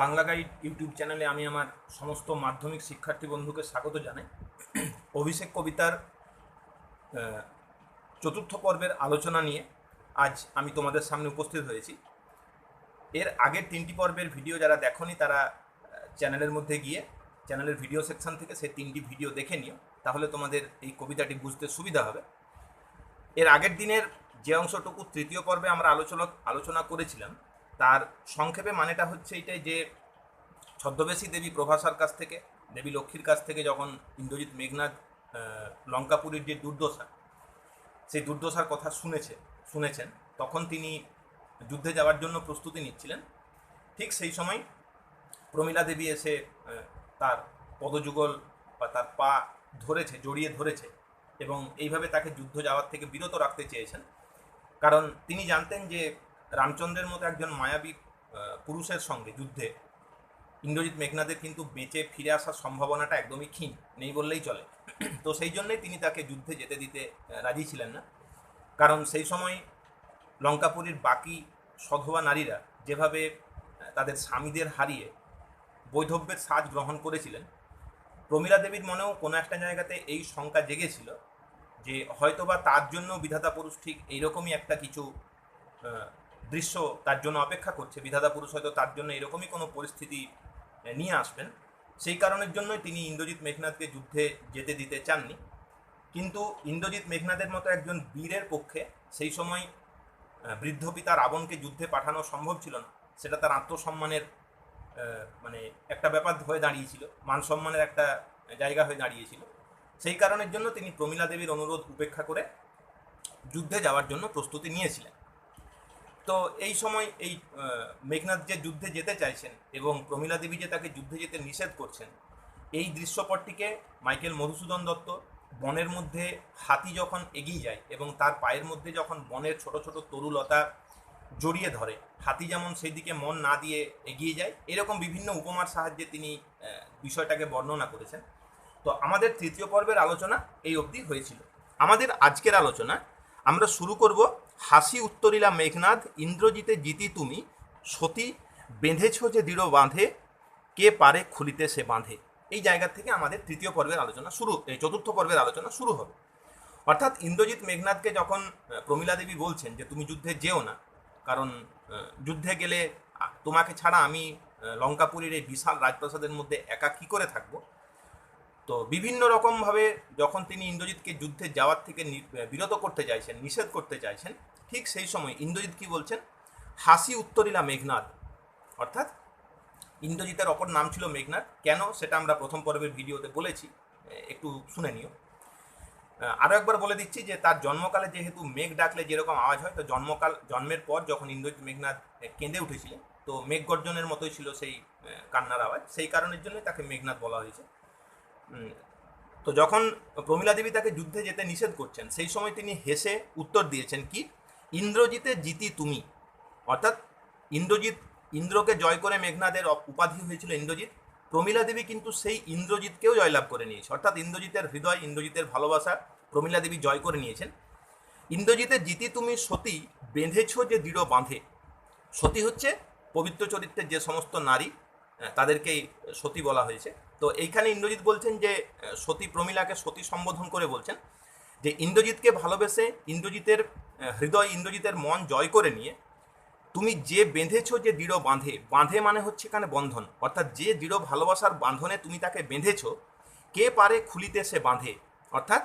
Bangla guide YouTube চ্যানেলে আমি আমার সমস্ত মাধ্যমিক শিক্ষার্থী বন্ধুকে স্বাগত জানাই। অভিষেক কবিতার চতুর্থ পর্বের আলোচনা নিয়ে আজ আমি তোমাদের সামনে উপস্থিত হয়েছি। এর আগের তিনটি পর্বের ভিডিও যারা দেখনি, তারা চ্যানেলের মধ্যে গিয়ে চ্যানেলের ভিডিও সেকশন থেকে সেই তিনটি ভিডিও দেখে নিও, তাহলে তোমাদের এই কবিতাটি বুঝতে সুবিধা হবে। এর আগের দিনের যে অংশটুকু তৃতীয় পর্বে আমরা আলোচনা আলোচনা করেছিলাম তার সংক্ষেপে মানেটা হচ্ছে এটাই যে, ছদ্মবেশী দেবী প্রভাসার কাছ থেকে, দেবী লক্ষ্মীর কাছ থেকে যখন ইন্দ্রজিৎ মেঘনাথ লঙ্কাপুরীর যে দুর্দশা, সেই দুর্দশার কথা শুনেছে, শুনেছেন, তখন তিনি যুদ্ধে যাওয়ার জন্য প্রস্তুতি নিচ্ছিলেন। ঠিক সেই সময় প্রমীলা দেবী এসে তার পদযুগল বা তার পা ধরেছে, জড়িয়ে ধরেছে এবং এইভাবে তাকে যুদ্ধ যাওয়ার থেকে বিরত রাখতে চেয়েছেন। কারণ তিনি জানতেন যে রামচন্দ্রের মতো একজন মায়াবী পুরুষের সঙ্গে যুদ্ধে ইন্দ্রজিৎ মেঘনাদের কিন্তু বেঁচে ফিরে আসার সম্ভাবনাটা একদমই ক্ষীণ, নেই বললেই চলে। তো সেই জন্যই তিনি তাকে যুদ্ধে যেতে দিতে রাজি ছিলেন না। কারণ সেই সময় লঙ্কাপুরীর বাকি সধবা নারীরা যেভাবে তাদের স্বামীদের হারিয়ে বৈধব্যের সাজ গ্রহণ করেছিলেন, প্রমীলা দেবীর মনেও কোনো একটা জায়গাতে এই শঙ্কা জেগেছিল যে হয়তোবা তার জন্য বিধাতা পুরুষ ঠিক এইরকমই একটা কিছু দৃশ্য তার জন্য অপেক্ষা করছে। বিধাতা পুরুষ হয়তো তার জন্য এরকমই কোনো পরিস্থিতি নিয়ে আসবেন। সেই কারণের জন্যই তিনি ইন্দ্রজিৎ মেঘনাথকে যুদ্ধে যেতে দিতে চাননি। কিন্তু ইন্দ্রজিৎ মেঘনাথের মতো একজন বীরের পক্ষে সেই সময় বৃদ্ধ পিতা রাবণকে যুদ্ধে পাঠানো সম্ভব ছিল না। সেটা তার আত্মসম্মানের মানে একটা ব্যাপার হয়ে দাঁড়িয়েছিল, মান সম্মানের একটা জায়গা হয়ে দাঁড়িয়েছিল। সেই কারণের জন্য তিনি প্রমীলা দেবীর অনুরোধ উপেক্ষা করে যুদ্ধে যাওয়ার জন্য প্রস্তুতি নিয়েছিলেন। তো এই সময় এই মেঘনাথ যে যুদ্ধে যেতে চাইছেন এবং প্রমীলা দেবী যে তাকে যুদ্ধে যেতে নিষেধ করছেন, এই দৃশ্যপটটিকে মাইকেল মধুসূদন দত্ত বনের মধ্যে হাতি যখন এগিয়ে যায় এবং তার পায়ের মধ্যে যখন বনের ছোট ছোট তরুলতা জড়িয়ে ধরে, হাতি যেমন সেই দিকে মন না দিয়ে এগিয়ে যায়, এরকম বিভিন্ন উপমার সাহায্যে তিনি বিষয়টাকে বর্ণনা করেছেন। তো আমাদের তৃতীয় পর্বের আলোচনা এই অবধি হয়েছিল। আমাদের আজকের আলোচনা আমরা শুরু করব হাসি উত্তরিলা মেঘনাথ ইন্দ্রজিতে জিতি তুমি, সতী বেঁধেছ যে দৃঢ় বাঁধে, কে পারে খুলিতে সে বাঁধে। এই জায়গা থেকে আমাদের তৃতীয় পর্বের আলোচনা শুরু, এই চতুর্থ পর্বের আলোচনা শুরু হবে। অর্থাৎ ইন্দ্রজিৎ মেঘনাথকে যখন প্রমীলা দেবী বলছেন যে তুমি যুদ্ধে যেও না, কারণ যুদ্ধে গেলে তোমাকে ছাড়া আমি লঙ্কাপুরীর এই বিশাল রাজপ্রাসাদের মধ্যে একা কী করে থাকব? তো বিভিন্ন রকমভাবে যখন তিনি ইন্দ্রজিৎকে যুদ্ধে যাওয়ার থেকে বিরত করতে চাইছেন, নিষেধ করতে চাইছেন, ঠিক সেই সময় ইন্দ্রজিৎ কি বলছেন? হাসি উত্তরিলা মেঘনাথ অর্থাৎ ইন্দ্রজিতের অপর নাম ছিল মেঘনাথ কেন? সেটা আমরা প্রথম পর্বের ভিডিওতে বলেছি। একটু শুনে নিও। আরও একবার বলে দিচ্ছি যে তার জন্মকালে যেহেতু মেঘ ডাকলে যেরকম আওয়াজ হয়, তো জন্মকাল, জন্মের পর যখন ইন্দ্রজিৎ মেঘনাথ কেঁদে উঠেছিলেন, তো মেঘ গর্জনের মতোই ছিল সেই কান্নার আওয়াজ। সেই কারণের জন্যই তাকে মেঘনাথ বলা হয়েছে। তো যখন প্রমীলা দেবী তাকে যুদ্ধে যেতে নিষেধ করছেন, সেই সময় তিনি হেসে উত্তর দিয়েছেন কি, ইন্দ্রজিতে জিতি তুমি। অর্থাৎ ইন্দ্রজিৎ, ইন্দ্রকে জয় করে মেঘনাদের উপাধি হয়েছিল ইন্দ্রজিৎ। প্রমীলা দেবী কিন্তু সেই ইন্দ্রজিৎকেও জয়লাভ করে নিয়েছে। অর্থাৎ ইন্দ্রজিতের হৃদয়, ইন্দ্রজিতের ভালোবাসা প্রমীলা দেবী জয় করে নিয়েছেন। ইন্দ্রজিতের জিতি তুমি সতী, বেঁধেছ যে দৃঢ় বাঁধে। সতী হচ্ছে পবিত্র চরিত্রের যে সমস্ত নারী তাদেরকেই সতী বলা হয়েছে। তো এইখানে ইন্দ্রজিৎ বলছেন যে সতী প্রমীলাকে সতী সম্বোধন করে বলছেন যে, ইন্দ্রজিৎকে ভালোবেসে ইন্দ্রজিতের হৃদয় ইন্দ্রজিতের মন জয় করে নিয়ে তুমি যে বেঁধেছো যে দৃঢ় বাঁধে বাঁধে মানে হচ্ছে এখানে বন্ধন। অর্থাৎ যে দৃঢ় ভালোবাসার বাঁধনে তুমি তাকে বেঁধেছ, কে পারে খুলিতে সে বাঁধে? অর্থাৎ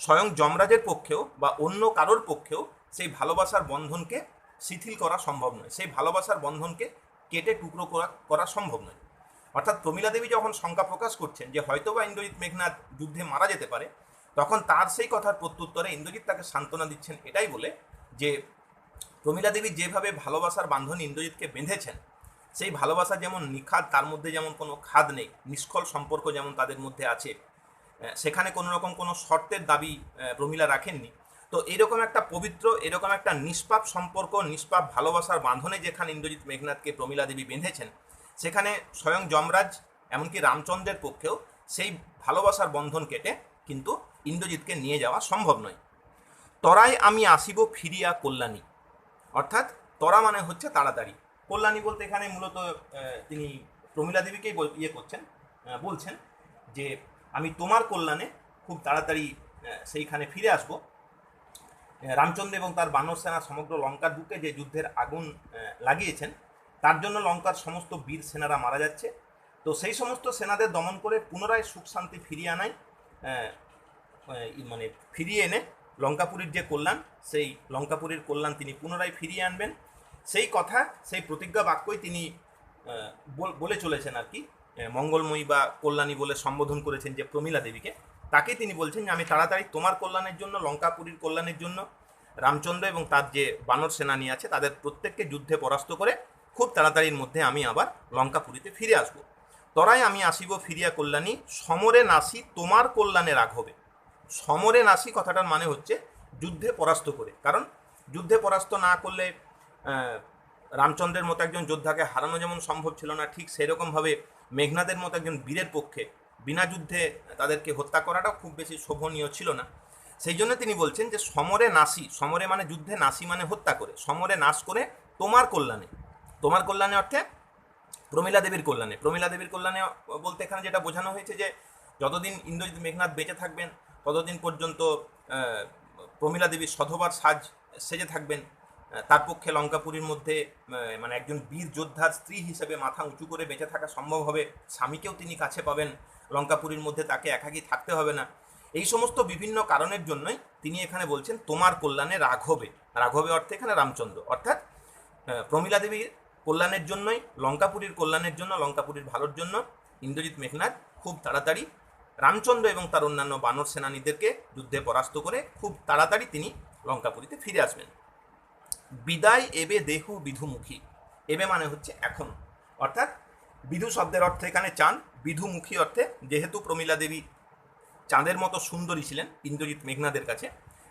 স্বয়ং যমরাজের পক্ষেও বা অন্য কারোর পক্ষেও সেই ভালোবাসার বন্ধনকে শিথিল করা সম্ভব নয়। সেই ভালোবাসার বন্ধনকে কেটে টুকরো করা করা সম্ভব নয়। অর্থাৎ প্রমীলা দেবী যখন শঙ্কা প্রকাশ করছেন যে হয়তোবা ইন্দ্রজিৎ মেঘনাথ যুদ্ধে মারা যেতে পারে, তখন তার সেই কথার প্রত্যুত্তরে ইন্দ্রজিৎ তাকে সান্ত্বনা দিচ্ছেন এটাই বলে যে প্রমীলা দেবী যেভাবে ভালোবাসার বান্ধন ইন্দ্রজিৎকে বেঁধেছেন, সেই ভালোবাসা যেমন নিখাদ, তার মধ্যে যেমন কোনো খাদ নেই নিষ্কল সম্পর্ক যেমন তাদের মধ্যে আছে সেখানে কোনো রকম কোনো শর্তের দাবি প্রমীলা রাখেননি। তো এরকম একটা পবিত্র, এরকম একটা নিষ্পাপ সম্পর্ক, নিষ্পাপ ভালোবাসার বাঁধনে যেখানে ইন্দ্রজিৎ মেঘনাথকে প্রমীলা দেবী বেঁধেছেন, সেখানে স্বয়ং যমরাজ, এমনকি রামচন্দ্রের পক্ষেও সেই ভালোবাসার বন্ধন কেটে কিন্তু ইন্দ্রজিৎকে নিয়ে যাওয়া সম্ভব নয়। তরাই আমি আসিব ফিরিয়া কল্যাণী। অর্থাৎ তরা মানে হচ্ছে তাড়াতাড়ি। কল্যাণী বলতে এখানে মূলত তিনি প্রমীলা দেবীকেই ইয়ে করছেন বলছেন যে, আমি তোমার কল্যাণে খুব তাড়াতাড়ি সেইখানে ফিরে আসব। রামচন্দ্র এবং তার বানর সেনা সমগ্র লঙ্কার বুকে যে যুদ্ধের আগুন লাগিয়েছেন, তার জন্য লঙ্কার সমস্ত বীর সেনারা মারা যাচ্ছে। তো সেই সমস্ত সেনাদের দমন করে পুনরায় সুখ শান্তি ফিরিয়ে আনায় মানে ফিরিয়ে এনে লঙ্কাপুরীর যে কল্যাণ, সেই লঙ্কাপুরীর কল্যাণ তিনি পুনরায় ফিরিয়ে আনবেন। সেই কথা, সেই প্রতিজ্ঞা বাক্যই তিনি বলে চলেছেন আর কি মঙ্গলময়ী বা কল্যাণী বলে সম্বোধন করেছেন যে প্রমীলা দেবীকে। তাকে তিনি বলছেন যে, আমি তাড়াতাড়ি তোমার কল্যাণের জন্য, লঙ্কাপুরীর কল্যাণের জন্য, রামচন্দ্র এবং তার যে বানর সেনানী আছে, তাদের প্রত্যেককে যুদ্ধে পরাস্ত করে খুব তাড়াতাড়ির মধ্যে আমি আবার লঙ্কাপুরীতে ফিরে আসব। তরাই আমি আসিব ফিরিয়া কল্যাণী, সমরে নাসি তোমার কল্যাণে রাঘবে সমরে নাসি কথাটার মানে হচ্ছে যুদ্ধে পরাস্ত করে। কারণ যুদ্ধে পরাস্ত না করলে রামচন্দ্রের মতো একজন যোদ্ধাকে হারানো যেমন সম্ভব ছিল না, ঠিক সেরকমভাবে মেঘনাদের মতো একজন বীরের পক্ষে বিনা যুদ্ধে তাদেরকে হত্যা করাটাও খুব বেশি শোভনীয় ছিল না। সেই জন্য তিনি বলছেন যে, সমরে নাসি, সমরে মানে যুদ্ধে নাসি মানে হত্যা করে। সমরে নাশ করে তোমার কল্যাণে। তোমার কল্যাণে অর্থে প্রমীলা দেবীর কল্যাণে। প্রমীলা দেবীর কল্যাণে বলতে এখানে যেটা বোঝানো হয়েছে যে, যতদিন ইন্দ্রজিৎ মেঘনাথ বেঁচে থাকবেন, ততদিন পর্যন্ত প্রমীলা দেবীর সধবার সাজ সেজে থাকবেন। তার পক্ষে লঙ্কাপুরীর মধ্যে মানে একজন বীর যোদ্ধার স্ত্রী হিসেবে মাথা উঁচু করে বেঁচে থাকা সম্ভব হবে। স্বামীকেও তিনি কাছে পাবেন। লঙ্কাপুরীর মধ্যে তাকে একাকী থাকতে হবে না। এই সমস্ত বিভিন্ন কারণের জন্যই তিনি এখানে বলছেন, তোমার কল্যাণে রাঘবে। রাঘবে অর্থে এখানে রামচন্দ্র। অর্থাৎ প্রমীলা দেবীর কল্যাণের জন্যই, লঙ্কাপুরীর কল্যাণের জন্য, লঙ্কাপুরীর ভালোর জন্য ইন্দ্রজিৎ মেঘনাথ খুব তাড়াতাড়ি রামচন্দ্র এবং তার অন্যান্য বানর সেনানীদেরকে যুদ্ধে পরাস্ত করে খুব তাড়াতাড়ি তিনি লঙ্কাপুরীতে ফিরে আসবেন। বিদায় এবে দেহু বিধুমুখী। এবে মানে হচ্ছে এখন। অর্থাৎ, বিধু শব্দের অর্থ এখানে চাঁদ বিধুমুখী অর্থে, যেহেতু প্রমীলা দেবী চাঁদের মতো সুন্দরী ছিলেন, ইন্দ্রজিৎ মেঘনাদের কাছে,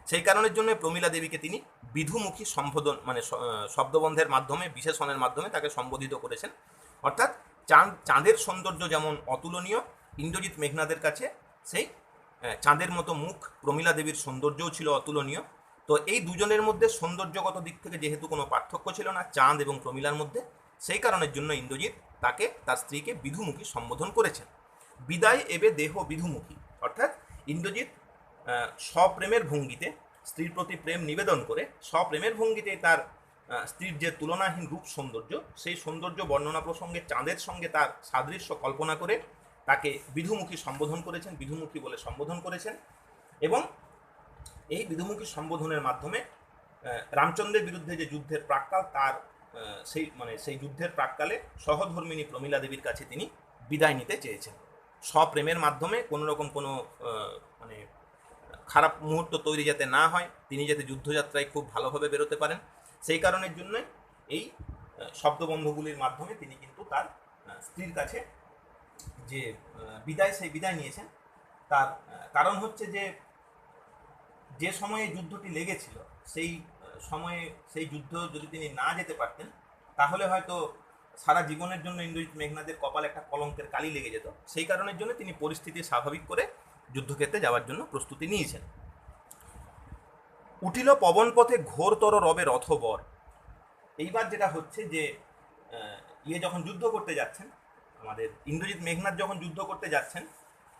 সেই কারণের জন্য প্রমীলা দেবীকে তিনি বিধুমুখী সম্বোধন মানে শব্দবন্ধের মাধ্যমে, বিশেষণের মাধ্যমে তাকে সম্বোধিত করেছেন। অর্থাৎ চাঁদ, চাঁদের সৌন্দর্য যেমন অতুলনীয়, ইন্দ্রজিৎ মেঘনাদের কাছে সেই চাঁদের মতো মুখ প্রমীলা দেবীর সৌন্দর্যও ছিল অতুলনীয়। তো এই দুজনের মধ্যে সৌন্দর্যগত দিক থেকে যেহেতু কোনো পার্থক্য ছিল না, চাঁদ এবং প্রমীলার মধ্যে সেই কারণের জন্য ইন্দ্রজিৎ তাকে তার স্ত্রীকে বিধুমুখী সম্বোধন করেছেন। বিদায় এবে দেহ বিধুমুখী অর্থাৎ ইন্দ্রজিৎ আহ, সপ্রেমের ভঙ্গিতে স্ত্রীর প্রতি প্রেম নিবেদন করে সপ্রেমের ভঙ্গিতে তার স্ত্রীর যে তুলনাহীন রূপ সৌন্দর্য সেই সৌন্দর্য বর্ণনা প্রসঙ্গে চাঁদের সঙ্গে তার সাদৃশ্য কল্পনা করে তাকে বিধুমুখী সম্বোধন করেছেন বিধুমুখী বলে সম্বোধন করেছেন এবং এই বিধুমুখী সম্বোধনের মাধ্যমে রামচন্দ্রের বিরুদ্ধে যে যুদ্ধের প্রাককাল তার সেই মানে সেই যুদ্ধের প্রাককালে সহধর্মিনী প্রমীলা দেবীর কাছে তিনি বিদায় নিতে চেয়েছেন। স্বপ্রেমের মাধ্যমে কোনো রকম কোনো মানে খারাপ মুহূর্ত তৈরি যাতে না হয়, তিনি যাতে যুদ্ধযাত্রায় খুব ভালোভাবে বেরোতে পারেন। সেই কারণের জন্যই এই শব্দবন্ধগুলির মাধ্যমে তিনি কিন্তু তার স্ত্রীর কাছে যে বিদায়, সেই বিদায় নিয়েছেন। তার কারণ হচ্ছে যে যে সময়ে যুদ্ধটি লেগেছিল, সেই সময়ে সেই যুদ্ধ যদি তিনি না যেতে পারতেন, তাহলে হয়তো সারা জীবনের জন্য ইন্দ্রজিৎ মেঘনাদের কপালে একটা কলঙ্কের কালি লেগে যেত। সেই কারণের জন্য তিনি পরিস্থিতি স্বাভাবিক করে যুদ্ধক্ষেত্রে যাওয়ার জন্য প্রস্তুতি নিয়েছেন। উঠিল পবন পথে ঘোরতর রবে রথবর। এইবার যেটা হচ্ছে যে ইয়ে যখন যুদ্ধ করতে যাচ্ছেন, আমাদের ইন্দ্রজিৎ মেঘনাথ যখন যুদ্ধ করতে যাচ্ছেন,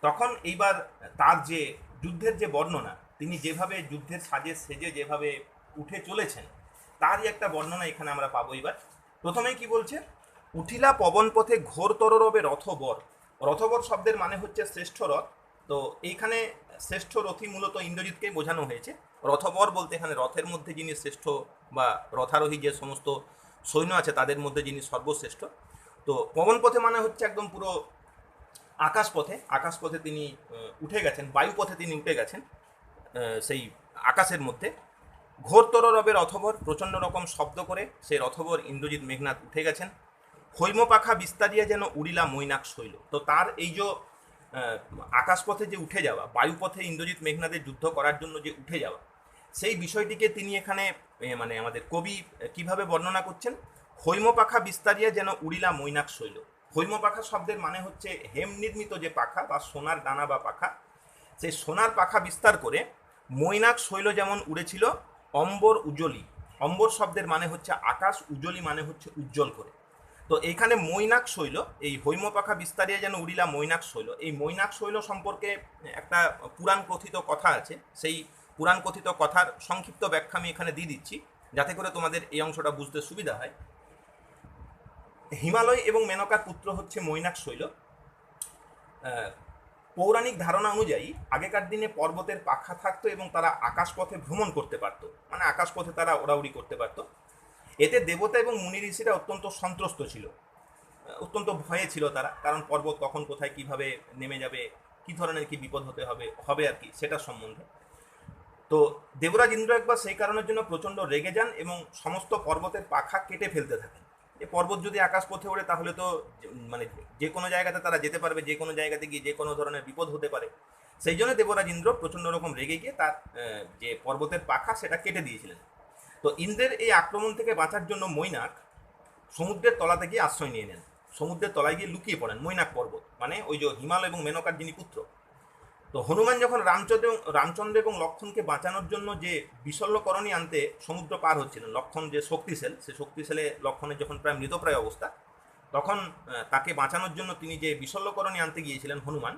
তখন এইবার তার যে যুদ্ধের যে বর্ণনা, তিনি যেভাবে যুদ্ধের সাজে সেজে যেভাবে উঠে চলেছেন, তারই একটা বর্ণনা এখানে আমরা পাবো এবার। প্রথমেই কি বলছে? উঠিলা পবন পথে ঘোরতর রবে রথবর। রথবর শব্দের মানে হচ্ছে শ্রেষ্ঠ রথ। তো এইখানে শ্রেষ্ঠ রথী মূলত ইন্দ্রজিৎকেই বোঝানো হয়েছে। রথবর বলতে এখানে রথের মধ্যে যিনি শ্রেষ্ঠ বা রথারোহী যে সমস্ত সৈন্য আছে, তাদের মধ্যে যিনি সর্বশ্রেষ্ঠ। তো পবন পথে মানে হচ্ছে একদম পুরো আকাশপথে। আকাশপথে তিনি উঠে গেছেন, বায়ুপথে তিনি উঠে গেছেন সেই আকাশের মধ্যে। ঘোরতর রবে রথবর প্রচণ্ড রকম শব্দ করে সেই রথবর ইন্দ্রজিৎ মেঘনাথ উঠে গেছেন। হৈম পাখা বিস্তারিয়া যেন উড়িলা মৈনাক শৈল। তো তার এই যে আকাশপথে যে উঠে যাওয়া, বায়ুপথে ইন্দ্রজিৎ মেঘনাথের যুদ্ধ করার জন্য যে উঠে যাওয়া, সেই বিষয়টিকে তিনি এখানে মানে আমাদের কবি কীভাবে বর্ণনা করছেন? হৈম পাখা বিস্তারিয়া যেন উড়িলা মৈনাক শৈল। হৈম পাখা শব্দের মানে হচ্ছে হেম নির্মিত যে পাখা বা সোনার দানা বা পাখা, সেই সোনার পাখা বিস্তার করে মৈনাক শৈল যেমন উড়েছিল অম্বর উজ্জ্বলী অম্বর শব্দের মানে হচ্ছে আকাশ উজ্জ্বলী মানে হচ্ছে উজ্জ্বল করে। তো এখানে মৈনাক শৈল, এই হৈমপাখা বিস্তারিয়া যেন উড়িলা মৈনাক শৈল। এই মৈনাক শৈল সম্পর্কে একটা পুরাণ কথিত কথা আছে। সেই পুরাণ কথিত কথার সংক্ষিপ্ত ব্যাখ্যা আমি এখানে দিয়ে দিচ্ছি, যাতে করে তোমাদের এই অংশটা বুঝতে সুবিধা হয়। হিমালয় এবং মেনকার পুত্র হচ্ছে মৈনাক শৈল। পৌরাণিক ধারণা অনুযায়ী, আগেকার দিনে পর্বতের পাখা থাকতো এবং তারা আকাশপথে ভ্রমণ করতে পারত। মানে আকাশপথে তারা ওড়াউড়ি করতে পারত। এতে দেবতা এবং মুনি ঋষিরা অত্যন্ত সন্ত্রস্ত ছিল। অত্যন্ত ভয়ে ছিল তারা। কারণ পর্বত কখন, কোথায়, কীভাবে নেমে যাবে, কি ধরনের কি বিপদ হতে হবে হবে আর কি, সেটার সম্বন্ধে। তো দেবরাজ ইন্দ্র একবার সেই কারণের জন্য প্রচণ্ড রেগে যান এবং সমস্ত পর্বতের পাখা কেটে ফেলতে থাকেন। পর্বত যদি আকাশ পথে ওড়ে, তাহলে তো মানে যে কোনো জায়গাতে তারা যেতে পারবে, যে কোনো জায়গাতে গিয়ে যে কোনো ধরনের বিপদ হতে পারে। সেই জন্য দেবরাজ ইন্দ্র প্রচণ্ড রকম রেগে গিয়ে তার যে পর্বতের পাখা, সেটা কেটে দিয়েছিলেন। তো ইন্দ্রের এই আক্রমণ থেকে বাঁচার জন্য মৈনাক সমুদ্রের তলাতে গিয়ে আশ্রয় নিয়ে নেন। সমুদ্রের তলায় গিয়ে লুকিয়ে পড়েন মৈনাক পর্বত। মানে ওই যে হিমালয় এবং মেনকার যিনি পুত্র তো হনুমান যখন রামচন্দ্র রামচন্দ্র এবং লক্ষণকে বাঁচানোর জন্য যে বিশল্যকরণী আনতে সমুদ্র পার হচ্ছিলেন, লক্ষণ যে শক্তিশাল সে শক্তিশালে লক্ষণের যখন প্রায় মৃতপ্রায় অবস্থা, তখন তাকে বাঁচানোর জন্য তিনি যে বিশল্যকরণী আনতে গিয়েছিলেন হনুমান,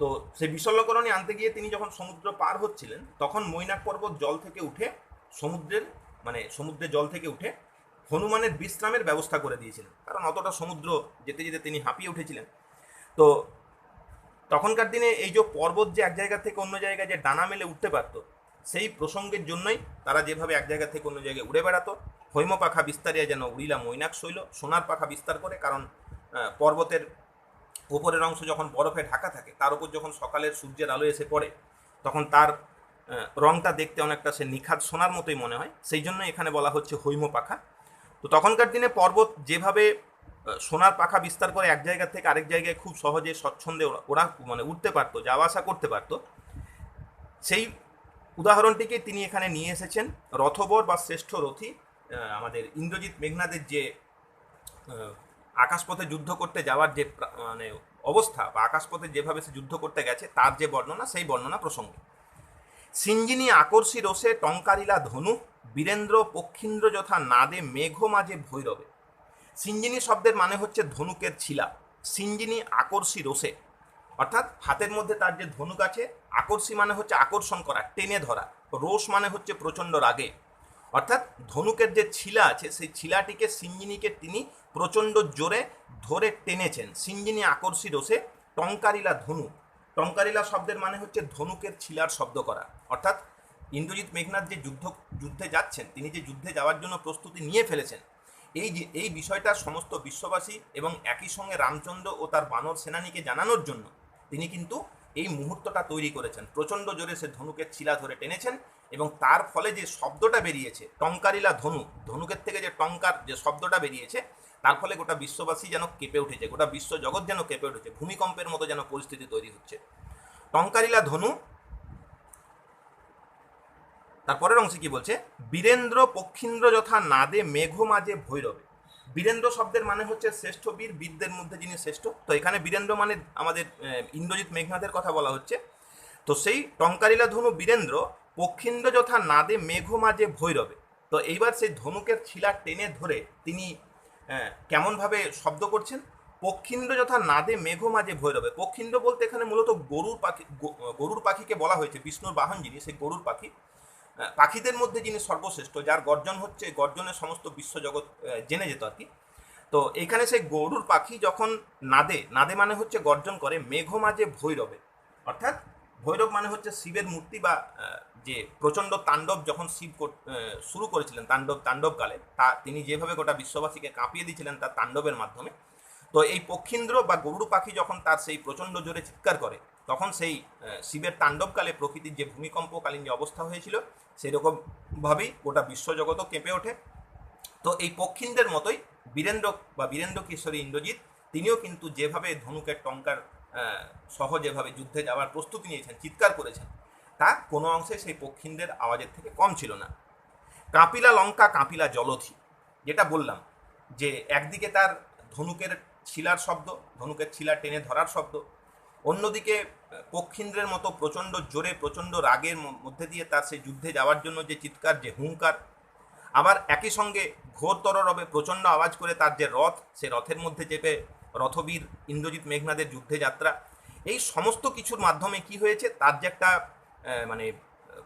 তো সেই বিশল্যকরণী আনতে গিয়ে তিনি যখন সমুদ্র পার হচ্ছিলেন, তখন মৈনাক পর্বত জল থেকে উঠে সমুদ্রের মানে সমুদ্রের জল থেকে উঠে হনুমানের বিশ্রামের ব্যবস্থা করে দিয়েছিলেন। কারণ অতটা সমুদ্র যেতে যেতে তিনি হাঁপিয়ে উঠেছিলেন। তো তখনকার দিনে এই যে পর্বত যে এক জায়গা থেকে অন্য জায়গায় যে ডানা মেলে উঠতে পারতো, সেই প্রসঙ্গের জন্যই তারা যেভাবে এক জায়গা থেকে অন্য জায়গায় উড়ে বেড়াতো। হৈম পাখা বিস্তারিয়া যেন উড়িলা মৈনাক শৈল, সোনার পাখা বিস্তার করে, কারণ পর্বতের উপরের অংশ যখন বরফে ঢাকা থাকে, তার উপর যখন সকালের সূর্যের আলো এসে পড়ে, তখন তার রংটা দেখতে অনেকটা সে নিখাত সোনার মতোই মনে হয়। সেই জন্য এখানে বলা হচ্ছে হৈম পাখা। তো তখনকার দিনে পর্বত যেভাবে সোনার পাখা বিস্তার করে এক জায়গা থেকে আরেক জায়গায় খুব সহজে, স্বচ্ছন্দে ওরা- মানে উঠতে পারতো, যাওয়া আসা করতে পারতো। সেই উদাহরণটিকে তিনি এখানে নিয়ে এসেছেন। রথবর বা শ্রেষ্ঠ রথী আমাদের ইন্দ্রজিৎ মেঘনাদের যে আকাশপথে যুদ্ধ করতে যাওয়ার যে মানে অবস্থা বা আকাশপথে যেভাবে সে যুদ্ধ করতে গেছে, তার যে বর্ণনা, সেই বর্ণনা প্রসঙ্গে। সিঞ্জিনী আকর্ষী রসে টঙ্কারিলা ধনু, বীরেন্দ্র পক্ষীন্দ্র যথা নাদে মেঘ মাঝে ভৈরবে। সিঞ্জিনী শব্দের মানে হচ্ছে ধনুকের ছিলা। সিঞ্জিনী আকর্ষী রোষে। অর্থাৎ হাতের মধ্যে তার যে ধনুক আছে, আকর্ষী মানে হচ্ছে আকর্ষণ করা, টেনে ধরা। রোষ মানে হচ্ছে প্রচণ্ড রাগে। অর্থাৎ ধনুকের যে ছিলা আছে, সেই ছিলাটিকে সিঞ্জিনীকে তিনি প্রচণ্ড জোরে ধরে টেনেছেন। সিঞ্জিনী আকর্ষী রোষে টঙ্কারিলা ধনু। টঙ্কারিলা শব্দের মানে হচ্ছে ধনুকের ছিলার শব্দ করা। অর্থাৎ ইন্দ্রজিৎ মেঘনাথ যে যুদ্ধ যুদ্ধে যাচ্ছেন, তিনি যে যুদ্ধে যাওয়ার জন্য প্রস্তুতি নিয়ে ফেলেছেন এই এই বিষয়টা সমস্ত বিশ্ববাসী এবং একই সঙ্গে রামচন্দ্র ও তার বানর সেনানীকে জানানোর জন্য তিনি কিন্তু এই মুহূর্তটা তৈরি করেছেন। প্রচণ্ড জোরে সে ধনুকের ছিলা ধরে টেনেছেন এবং তার ফলে যে শব্দটা বেরিয়েছে, টঙ্কারিলা ধনু, ধনুকের থেকে যে টঙ্কার যে শব্দটা বেরিয়েছে, তার ফলে গোটা বিশ্ববাসী যেন কেঁপে উঠেছে, গোটা বিশ্ব জগৎ যেন কেঁপে উঠেছে, ভূমিকম্পের মতো যেন পরিস্থিতি তৈরি হচ্ছে। টঙ্কারিলা ধনু তারপরের অংশে কি বলছে? বীরেন্দ্র পক্ষীন্দ্র যথা নাদে মেঘ মাঝে ভৈরবে। বীরেন্দ্র শব্দের মানে হচ্ছে শ্রেষ্ঠ বীর, বীরদের মধ্যে যিনি শ্রেষ্ঠ। তো এখানে বীরেন্দ্র মানে আমাদের ইন্দ্রজিৎ মেঘনাথের কথা বলা হচ্ছে। তো সেই টঙ্কারিলা ধনু বীরেন্দ্র পক্ষীন্দ্র যথা নাদে মেঘ মাঝে ভৈরবে। তো এইবার সেই ধনুকের ছিলা টেনে ধরে তিনি কেমনভাবে শব্দ করছেন? পক্ষীন্দ্র যথা নাদে মেঘ মাঝে ভৈরবে। পক্ষীন্দ্র বলতে এখানে মূলত গরুর পাখি গরুর পাখিকে বলা হয়েছে, বিষ্ণুর বাহন যিনি, সেই গরুর পাখি। পাখিদের মধ্যে যিনি সর্বশ্রেষ্ঠ, যার গর্জন হচ্ছে গর্জনের সমস্ত বিশ্বজগৎ জেনে যেত আর কি। তো এখানে সেই গরুর পাখি যখন নাদে নাদে মানে হচ্ছে গর্জন করে, মেঘ মাঝে ভৈরবে। অর্থাৎ ভৈরব মানে হচ্ছে শিবের মূর্তি বা যে প্রচণ্ড তাণ্ডব যখন শিব শুরু করেছিলেন তাণ্ডব, তাণ্ডবকালে, তা তিনি যেভাবে গোটা বিশ্ববাসীকে কাঁপিয়ে দিয়েছিলেন তার তাণ্ডবের মাধ্যমে, তো এই পক্ষীন্দ্র বা গরুর পাখি যখন তার সেই প্রচণ্ড জোরে চিৎকার করে তখন সেই শিবের তাণ্ডবকালে প্রকৃতির যে ভূমিকম্পকালীন যে অবস্থা হয়েছিল সেই রকমভাবেই গোটা বিশ্বজগতও কেঁপে ওঠে। তো এই পক্ষীন্দ্রের মতোই বীরেন্দ্র বা বীরেন্দ্র কিশোরী ইন্দ্রজিৎ তিনিও কিন্তু যেভাবে ধনুকের টঙ্কার আহ, সহ যেভাবে যুদ্ধে যাওয়ার প্রস্তুতি নিয়েছেন চিৎকার করেছেন তা কোনো অংশে সেই পক্ষীন্দ্রের আওয়াজের থেকে কম ছিল না। কাপিলা লঙ্কা কাপিলা জলধি যেটা বললাম যে একদিকে তার ধনুকের ছিলার শব্দ ধনুকের ছিলা টেনে ধরার শব্দ অন্যদিকে, পক্ষীন্দ্রের মতো প্রচণ্ড জোরে, প্রচণ্ড রাগের মধ্যে দিয়ে তার সেই যুদ্ধে যাওয়ার জন্য যে চিৎকার, যে হুঙ্কার, আবার একই সঙ্গে ঘোরতর রবে প্রচণ্ড আওয়াজ করে তার যে রথ, সে রথের মধ্যে চেপে রথবীর, ইন্দ্রজিৎ মেঘনাদের যুদ্ধে যাত্রা। এই সমস্ত কিছুর মাধ্যমে কি হয়েছে? তার যে একটা মানে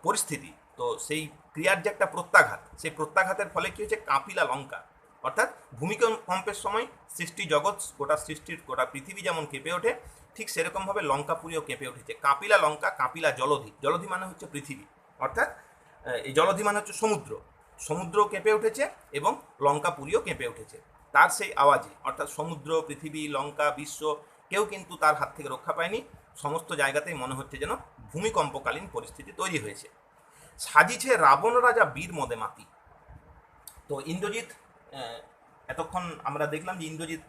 পরিস্থিতি, তো সেই ক্রিয়ার যে একটা প্রত্যাঘাত, সেই প্রত্যাঘাতের ফলে কি হয়েছে? কাঁপিলা লঙ্কা। অর্থাৎ ভূমিকম্পের সময় সৃষ্টি জগৎ, গোটা সৃষ্টির গোটা পৃথিবী যেমন কেঁপে ওঠে, ঠিক সেরকমভাবে লঙ্কাপুরীও কেঁপে উঠেছে। কাপিলা লঙ্কা, কাপিলা জলধি। জলধি মানে হচ্ছে পৃথিবী। অর্থাৎ এই জলধি মানে হচ্ছে সমুদ্র। সমুদ্র কেঁপে উঠেছে এবং লঙ্কাপুরীও কেঁপে উঠেছে। তার সেই আওয়াজে, অর্থাৎ সমুদ্র, পৃথিবী, লঙ্কা, বিশ্ব, কেউ কিন্তু তার হাত থেকে রক্ষা পায়নি। সমস্ত জায়গাতেই মনে হচ্ছে যেন ভূমিকম্পকালীন পরিস্থিতি তৈরি হয়েছে। সাজিছে রাবণ রাজা বীর মদে মাতি তো ইন্দ্রজিৎ এতক্ষণ আমরা দেখলাম যে ইন্দ্রজিৎ